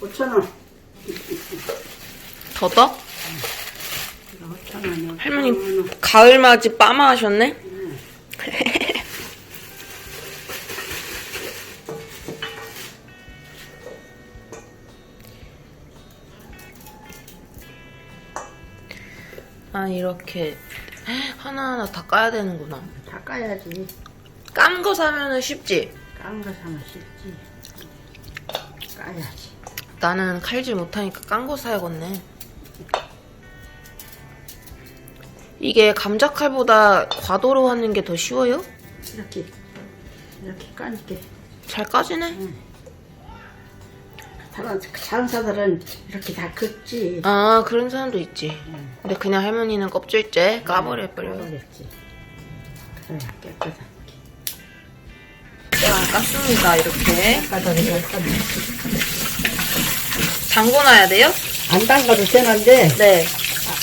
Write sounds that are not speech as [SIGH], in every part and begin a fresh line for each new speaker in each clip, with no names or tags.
오천 원.
더덕?
오천 원이요.
할머니 가을맞이 빠마 하셨네? 아 이렇게 하나하나 다 까야 되는구나
다 까야지.
깐 거 사면은 쉽지?
깐 거 사면 쉽지. 까야지.
나는 칼질 못하니까 깐 거 사야겠네 이게 감자칼보다 과도로 하는 게 더 쉬워요?
이렇게 이렇게 까니까
잘 까지네
장사들은 이렇게 다 긋지.
아 그런 사람도 있지 근데 그냥 할머니는 껍질째 까버려버려
까버렸지. 그래야 깨끗한.
자 깠습니다 이렇게
까다리 잘 까네.
담궈놔야 돼요?
안 담가도 되는데
네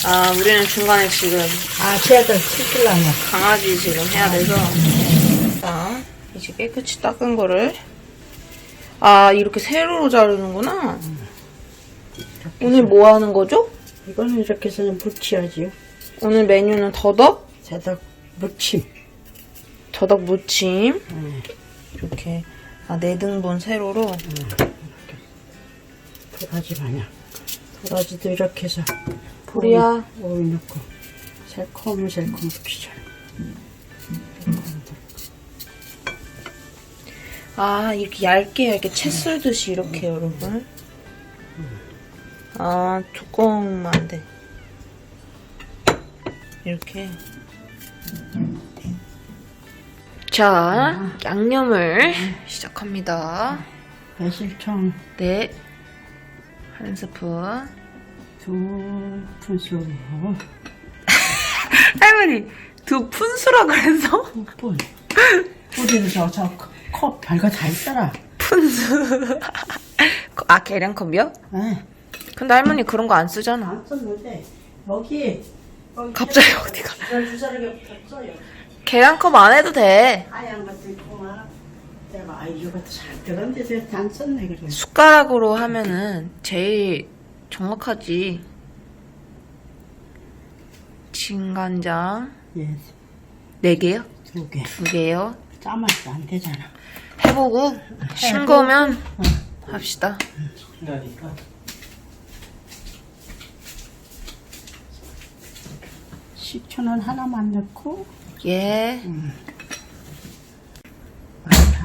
아 우리는 중간에 지금
아 쟤들 시킬라면
강아지 지금 해야 돼서 자 이제 깨끗이 닦은 거를 아 이렇게 세로로 자르는구나 오늘 뭐 하는 거죠?
이거는 이렇게 해서 무치야지요.
오늘 메뉴는 더덕
새덕 무침.
더덕 무침
음.
이렇게 아, 네 등분 세로로
도라지 마냥. 도라지도 이렇게 해서
보리야
오이 넣고 새콤새콤 피자.
아 이렇게 얇게 얇게 채 썰듯이 이렇게 여러분. 아 두꺼우면 안돼. 이렇게. 자 양념을 시작합니다.
매실청.
네. 한 스푼.
두 푼수 [LAUGHS]
할머니 두 푼수라 그래서?
푼. 우리는 저저 컵 별거 다 있더라.
푼수 아 계량컵이요?
에.
근데 할머니 그런 거 안 쓰잖아
안 썼 는데 여기 여기
갑자기 어디가
붙었어요.
계량컵 안 해도 돼
하얀 것도 있고 막 내가 아 이거 잘 들었는데 제가 안 썼네 그래.
숟가락으로 하면은 제일 정확하지. 진간장
예,
4개요?
두 개.
2개요?
짜맛도 안 되잖아.
해보고 싱거우면 합시다.
그러니까. 식초는 하나만 넣고
예.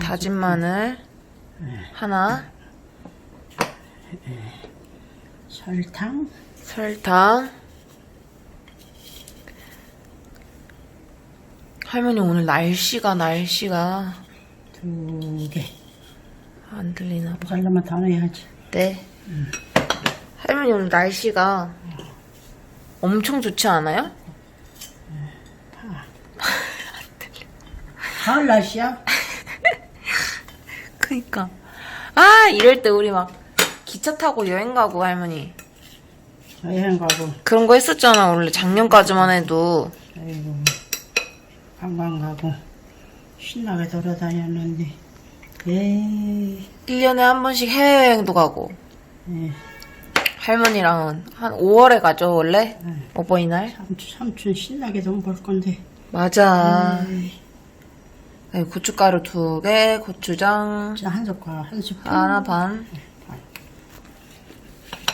다진 마늘 하나,
설탕
설탕. 할머니 오늘 날씨가 날씨가
두 개.
안 들리나 봐.
잘라면 다 넣어야지.
네. 할머니 오늘 날씨가 엄청 좋지 않아요?
가을 날씨야? [LAUGHS]
그니까. 아, 이럴 때 우리 막 기차 타고 여행 가고 할머니.
여행 가고
그런 거 했었잖아, 원래 작년까지만 해도.
아이고 관광 가고 신나게 돌아다녔는데 에이
1년에 한 번씩 해외여행도 가고.
예.
할머니랑은 한 5월에 가죠, 원래?
네.
어버이날?
삼촌, 삼촌 신나게 돈 벌 건데
맞아.
에이,
네, 고춧가루 두 개, 고추장
진짜 한 젓갈 한 스푼
하나 반.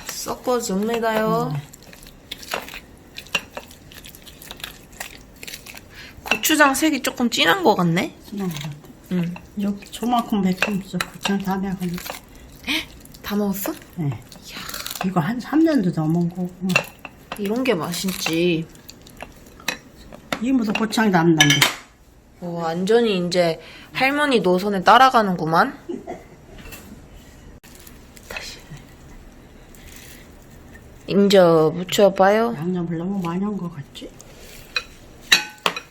섞어줍니다요. 고추장 색이 조금 진한 것 같네?
진한 것 같아
응.
여기 저만큼 있어 고창 다 매고
다 먹었어?
예. 이거 한 3년도 넘은 거고
이런 게 맛있지.
이모도 고창 담는데
어, 완전히 이제 할머니 노선에 따라가는구만. 다시. 인저 묻혀봐요.
양념을 너무 많이 한 것 같지?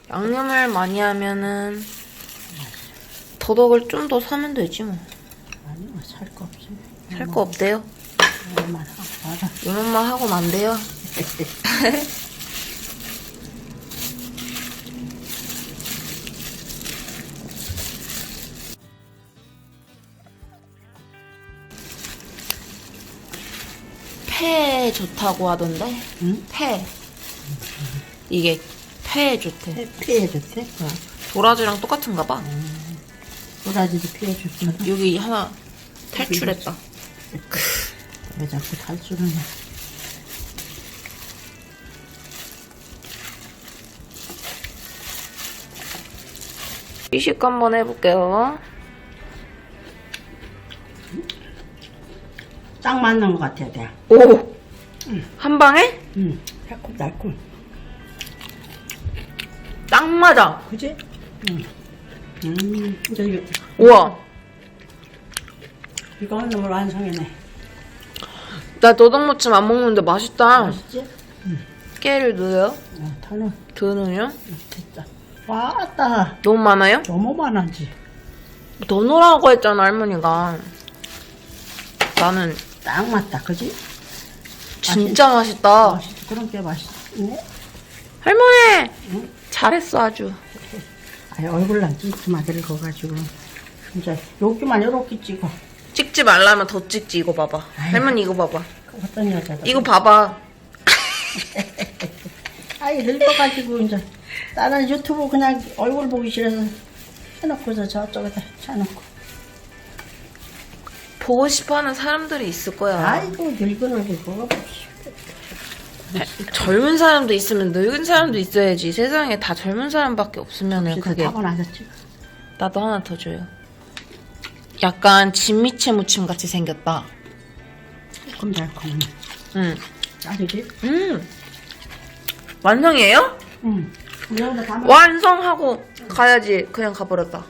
양념을 많이 하면은 더덕을 좀 더 사면 되지 뭐.
아니, 살거 없어요.
살 거 없대요.
이것만 하고 말아.
이만 하고 만 돼요. [LAUGHS] 폐 좋다고 하던데?
응?
폐. 이게 폐에 좋대.
피- 피해줬대?
어. 도라지랑 똑같은가 봐.
도라지도 피해줬어.
여기 하나 탈출했다.
왜 자꾸 탈출을 해?
이식 한번 해볼게요.
딱 맞는 것 같아, 내.
오! 한 방에?
응. 새콤달콤.
딱 맞아.
그지? 응. 음, 이제 이거,
우와.
이거는 너무 완성이네.
나 너덕무침 안 먹는데 맛있다.
맛있지?
깨를 넣어요?
어, 타는
드는요?
됐다. 왔다.
너무 많아요?
너무 많아지.
더 넣으라고 했잖아, 할머니가. 나는
딱 맞다, 그지?
진짜 맛있다.
맛있, 그런 게 맛있네.
할머니!
응?
잘했어, 아주.
아니, 얼굴랑 찜찜하게 긁어가지고. 진짜, 여기만 이렇게 찍어.
찍지 말라면 더 찍지, 이거 봐봐.
아유.
할머니 이거 봐봐.
어떤 여자다.
이거 봐봐. [LAUGHS]
아이, 늙어 가지고, 이제. 나는 유튜브 그냥 얼굴 보기 싫어서 해놓고서 저쪽에다 쳐놓고.
보고 싶어 하는 사람들이 있을 거야.
아이고, 늙은 얼굴 뭐가 보기 싫어.
젊은 사람도 있으면 늙은 사람도 있어야지. 세상에 다 젊은 사람밖에 없으면은
진짜
그게. 나도 하나 더 줘요. 약간 진미채 무침 같이 생겼다.
새콤달콤.
응.
짜리지?
음. 완성이에요?
응. 다먹
완성하고 가야지. 그냥 가버렸다.